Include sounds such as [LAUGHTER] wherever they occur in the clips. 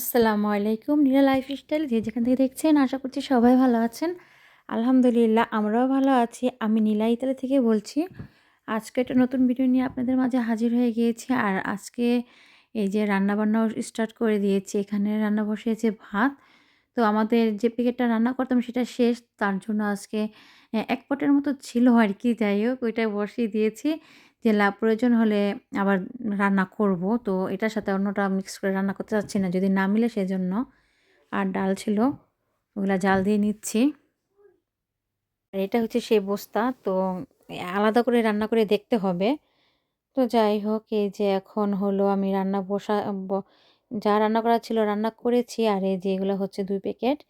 আসসালামু আলাইকুম। নীলা লাইফস্টাইল যে যেখান থেকে দেখছেন, আশা করছি সবাই ভালো আছেন। আলহামদুলিল্লাহ, আমরাও ভালো আছি। আমি নীলা ইতালি থেকে বলছি। আজকে একটা নতুন ভিডিও নিয়ে আপনাদের মাঝে হাজির হয়ে গিয়েছি। আর আজকে এই যে রান্না বান্নাও স্টার্ট করে দিয়েছি। এখানে রান্না বসিয়েছে ভাত। তো আমাদের যে প্যাকেটটা রান্না করতাম সেটা শেষ। তার জন্য আজকে এক পটের মতো ছিল আর কি। যাই হোক ওইটা বসিয়ে দিয়েছি। যে লা প্রয়োজন হলে আবার রান্না করব। তো এটার সাথে অন্যটা মিক্স করে রান্না করতে চাচ্ছি না। যদি না মিলে সেজন্য। আর ডাল ছিল ওগুলা জাল দিয়ে নিচ্ছি। আর এটা হচ্ছে সেই বস্তা। তো আলাদা করে রান্না করে দেখতে হবে। তো যাই হোক এই যে এখন হলো আমি রান্না বসা যা রান্না করা ছিল রান্না করেছি। আর এই যে এগুলো হচ্ছে দুই প্যাকেট।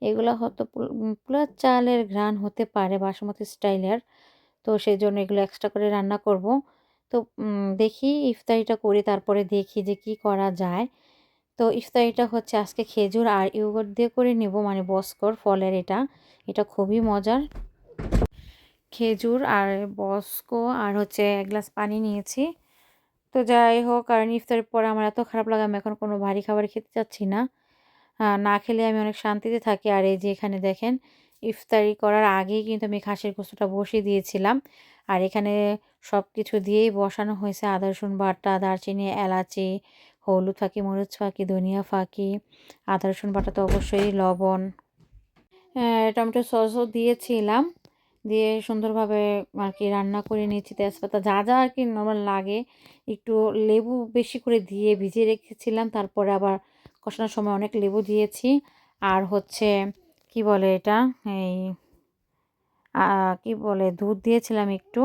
এগুলো হয়তো পুল- উম, পুরো চালের ঘ্রাণ হতে পারে বাসমতি স্টাইলের। তো সেই জন্য এগুলো এক্সট্রা করে রান্না করব। তো দেখি ইফতারিটা করি, তারপরে দেখি যে কি করা যায়। তো ইফতারিটা হচ্ছে আজকে খেজুর আর ইয়োগurt দিয়ে করে নেব মানে বস্কর, ফলের এটা। এটা খুবই মজার। খেজুর আর বস্কো আর হচ্ছে এক গ্লাস পানি নিয়েছি। তো যাই হোক, কারণ ইফতারের পরে আমার এত খারাপ লাগে, আমি এখন কোনো ভারী খাবার খেতে চাচ্ছি না। না খেলে আমি অনেক শান্তিতে থাকি। আর এই যে এখানে দেখেন ইফতারি করার আগেই কিন্তু আমি খাসির গোস্তটা বসিয়ে দিয়েছিলাম। আর এখানে সব কিছু দিয়েই বসানো হয়েছে। আদা, রসুন বাটা, দারচিনি, এলাচি, হলুদ ফাঁকি, মরিচ ফাঁকি, ধনিয়া ফাঁকি, আদা, রসুন বাটা তো অবশ্যই, লবণ টমেটো সসও দিয়েছিলাম। দিয়ে সুন্দরভাবে আর কি রান্না করে নিয়েছি। তেজপাতা যা যা আর কি নর্মাল লাগে। একটু লেবু বেশি করে দিয়ে ভিজিয়ে রেখেছিলাম। তারপরে আবার কষানোর সময় অনেক লেবু দিয়েছি। আর হচ্ছে কি বলে এটা? এই কি বলে, দুধ দিয়েছিলাম একটু।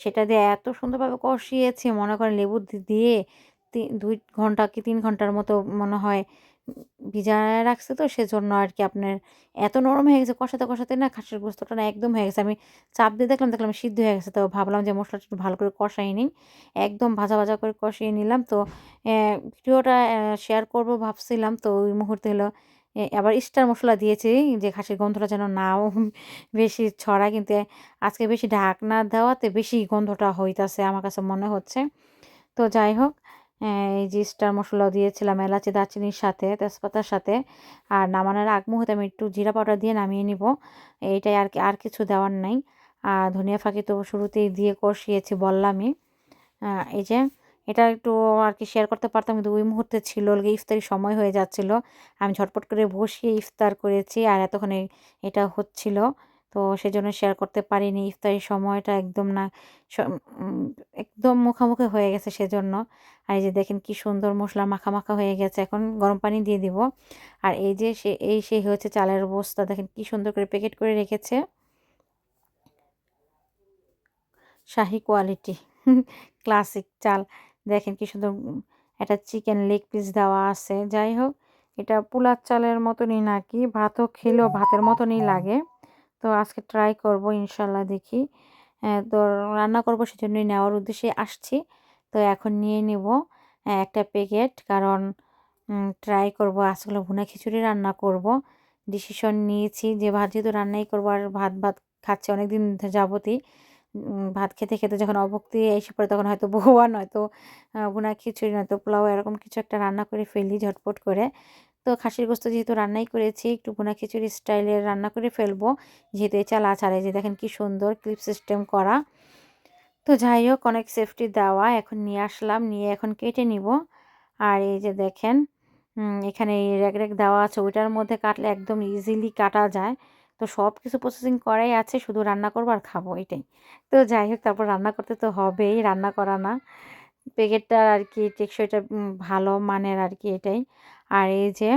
সেটা দিয়ে এত সুন্দরভাবে কষিয়েছে, মনে করেন লেবু দিয়ে দুই ঘণ্টা কি তিন ঘণ্টার মতো মনে হয় ভিজায় রাখছে তো সেজন্য আর কি আপনার এত নরম হয়ে গেছে, কষাতে কষাতে না খাসির গোস্তটা না একদম হয়ে গেছে। আমি চাপ দিয়ে দেখলাম দেখলাম সিদ্ধ হয়ে গেছে, তো ভাবলাম যে মশলাটা একটু ভালো করে কষাই নিই। একদম ভাজা ভাজা করে কষিয়ে নিলাম, তো ভিডিওটা শেয়ার করব ভাবছিলাম, তো ওই মুহূর্তে হলো আবার স্টার মশলা দিয়েছি যে খাসির গন্ধটা যেন নাও [LAUGHS] বেশি ছড়ায়। কিন্তু আজকে বেশি ঢাকনা দেওয়াতে বেশি গন্ধটা হইতাছে আমার কাছে মনে হচ্ছে। তো যাই হোক এই যে স্টার মশলাও দিয়েছিলাম, এলাচি, দারচিনির সাথে, তেজপাতার সাথে। আর নামানোর আগ মুহূর্তে আমি একটু জিরা পাউডার দিয়ে নামিয়ে নিব। এইটাই আর কি, আর কিছু দেওয়ার নাই। আর ধনিয়া ফাঁকি তো শুরুতেই দিয়ে কষিয়েছি বললামই। এই যে এটা একটু আর কি শেয়ার করতে পারতাম। কিন্তু ওই মুহূর্তে ছিল ইফতারি সময় হয়ে যাচ্ছিল। আমি ঝটপট করে বসিয়ে ইফতার করেছি আর এতক্ষণে এটা হচ্ছিল। তো সেজন্য শেয়ার করতে পারিনি। ইফতারির সময়টা একদম না একদম মুখামুখি হয়ে গেছে সেজন্য। আর এই যে দেখেন কি সুন্দর মশলা মাখা মাখা হয়ে গেছে। এখন গরম পানি দিয়ে দিব। আর এই যে সে, এই সেই হচ্ছে চালের বস্তা। দেখেন কি সুন্দর করে প্যাকেট করে রেখেছে। শাহি কোয়ালিটি ক্লাসিক [LAUGHS] চাল। দেখেন কি সুন্দর একটা চিকেন লেগ পিস দেওয়া আছে। যাই হোক, এটা পোলার চালের মতনই নাকি? ভাতও খেলেও ভাতের মতনই লাগে। তো আজকে ট্রাই করব ইনশাল্লাহ দেখি। তো রান্না করব সেজন্যই নেওয়ার উদ্দেশ্যে আসছি। তো এখন নিয়ে নেব একটা প্যাকেট কারণ ট্রাই করব। আজকে ভুনা খিচুড়ি রান্না করব। ডিসিশন নিয়েছি যে ভাত যেহেতু রান্নাই করব, আর ভাত ভাত খাচ্ছে অনেক দিন যাবতই। ভাত খেতে খেতে যখন অভুক্তি এসে পড়ে তখন হয়তো বহুয়া নয়তো ভুনা খিচুড়ি নয়তো পোলাও এরকম কিছু একটা রান্না করে ফেলি ঝটপট করে। তো খাসির গোস্ত যেহেতু রান্নাই করেছি, একটু বোনা খিচুড়ি স্টাইলের রান্না করে ফেলব। যেহেতু এই চাল আচারে যে দেখেন কি সুন্দর ক্লিপ সিস্টেম করা। তো যাই হোক, অনেক সেফটি দেওয়া, এখন নিয়ে আসলাম, নিয়ে এখন কেটে নিব। আর এই যে দেখেন এখানে র্যাক র্যাক দেওয়া আছে, ওইটার মধ্যে কাটলে একদম ইজিলি কাটা যায়। তো সব কিছু প্রসেসিং করাই আছে, শুধু রান্না করব আর খাব এটাই। তো যাই হোক, তারপর রান্না করতে তো হবেই, রান্না করা না। প্যাকেটটার আর কি টেকসইটা ভালো মানের আর কি এটাই। আর এই যে,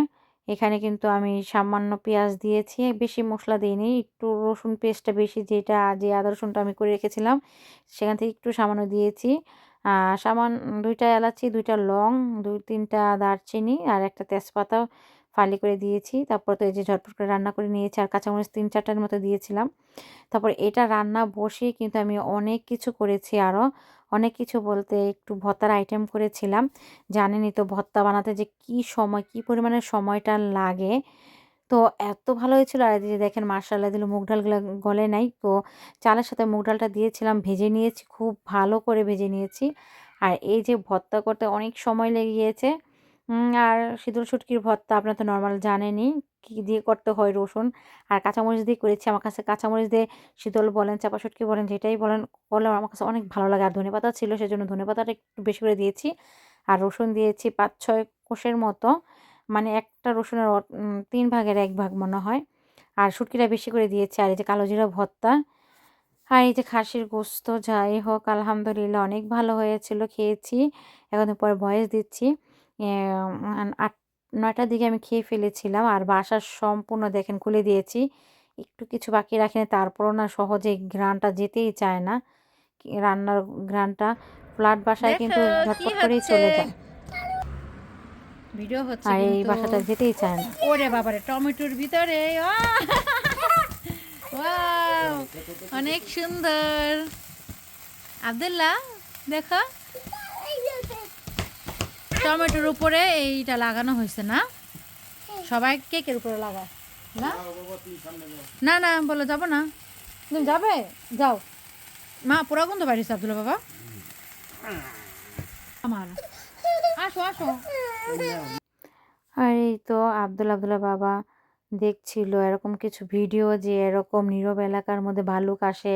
এখানে কিন্তু আমি সামান্য পেঁয়াজ দিয়েছি, বেশি মশলা দিইনি, একটু রসুন পেস্টটা বেশি যেটা, যে আদা রসুনটা আমি করে রেখেছিলাম, সেখান থেকে একটু সামান্য দিয়েছি। সামান দুইটা এলাচি, দুইটা লং, দুই তিনটা দারচিনি আর একটা তেজপাতা ফালি করে দিয়েছি। তারপর তো এই যে ঝটপট করে রান্না করে নিয়েছি আর কাঁচামরিচ তিন চারটার মতো দিয়েছিলাম। তারপর এটা রান্না বসিয়ে কিন্তু আমি অনেক কিছু করেছি আরও অনেক কিছু বলতে একটু ভর্তার আইটেম করেছিলাম। জানেনই তো ভর্তা বানাতে যে কি সময়, কি পরিমাণে সময়টা লাগে। তো এত ভালো হয়েছিল আর যে দেখেন মার্শাল্লাহ দিল মুগ ডালগুলো গলে নাই। তো চালের সাথে মুগ ডালটা দিয়েছিলাম, ভেজে নিয়েছি, খুব ভালো করে ভেজে নিয়েছি। আর এই যে ভর্তা করতে অনেক সময় লেগে গিয়েছে। আর সিঁদুর, শুটকির ভর্তা আপনারা তো নর্মাল জানেনই কী দিয়ে করতে হয় রসুন। আর কাঁচামরিচ দিয়ে করেছি, আমার কাছে কাঁচামরিচ দিয়ে শীতল বলেন, চাপা শুটকি বলেন, যেটাই বলেন করলে আমার কাছে অনেক ভালো লাগে। আর ধনেপাতা ছিল, সেজন্য ধনেপাতাটা একটু বেশি করে দিয়েছি। আর রসুন দিয়েছি পাঁচ ছয় কোষের মতো মানে একটা রসুনের তিন ভাগের এক ভাগ মনে হয়। আর শুটকিটা বেশি করে দিয়েছি, আর এই যে কালো জিরা ভর্তা, আর এই যে খাসির গোস্ত, যাই হোক, আলহামদুলিল্লাহ অনেক ভালো হয়েছিল, খেয়েছি। এখন পরে ভয়েস দিচ্ছি। আট নয়টার দিকে আমি খেয়ে ফেলেছিলাম। আর বাসার সম্পূর্ণ দেখেন খুলে দিয়েছি। একটু কিছু বাকি রাখিনি তারপরও না সহজে ঘ্রাণটা যেতেই চায় না। রান্নার ঘ্রাণটা ফ্ল্যাট বাসায় কিন্তু ঝটপট করেই? চলে যায়। ভিডিও হচ্ছে আর এই বাসাটা যেতেই চায় না। ওরে বাবারে টমেটোর ভিতরে অনেক সুন্দর। আব্দুল্লাহ দেখো। টমেটোর উপরে এইটা লাগানো হয়েছে না? সবাই কেকের উপরে লাগায় না? না না বলে যাব না। তুমি যাবে? যাও। মা পুরা গন্ধ বাড়িছে আব্দুল্লাহ বাবা। আমার আসো আসো। আর, এই তো আব্দুল, আব্দুল্লাহ বাবা দেখছিল এরকম কিছু ভিডিও যে এরকম নীরব এলাকার মধ্যে ভালুক আসে।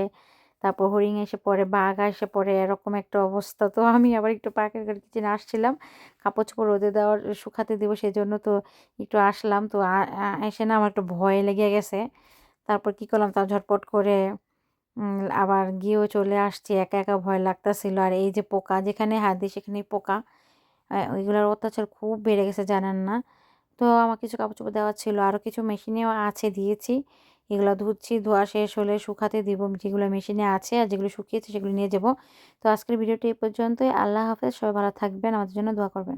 তারপর হরিণ এসে পড়ে, বাঘ এসে পড়ে, এরকম একটা অবস্থা। তো আমি আবার একটু পার্কের কিচেনে আসছিলাম। কাপড় চোপড় রোদে দেওয়ার শুকাতে দেবো সেই জন্য তো একটু আসলাম। তো এসে না আমার একটু ভয় লেগে গেছে। তারপর কি করলাম? তার ঝটপট করে আবার গিয়েও চলে আসছি। একা একা ভয় লাগতাছিল। আর এই যে পোকা, যেখানে হাত দিই সেখানেই পোকা। ওইগুলোর অত্যাচার খুব বেড়ে গেছে, জানেন না। তো আমার কিছু কাপড় চোপড় দেওয়া ছিল। আরও কিছু মেশিনেও আছে দিয়েছি। এগুলো ধুচ্ছি, ধোয়া শেষ হলে শুকাতে দিব। যেগুলো মেশিনে আছে আর যেগুলো শুকিয়েছে সেগুলো নিয়ে যাব। তো আজকের ভিডিওটি এই পর্যন্তই। আল্লাহ হাফেজ। সবাই ভালো থাকবেন। আমাদের জন্য দোয়া করবেন।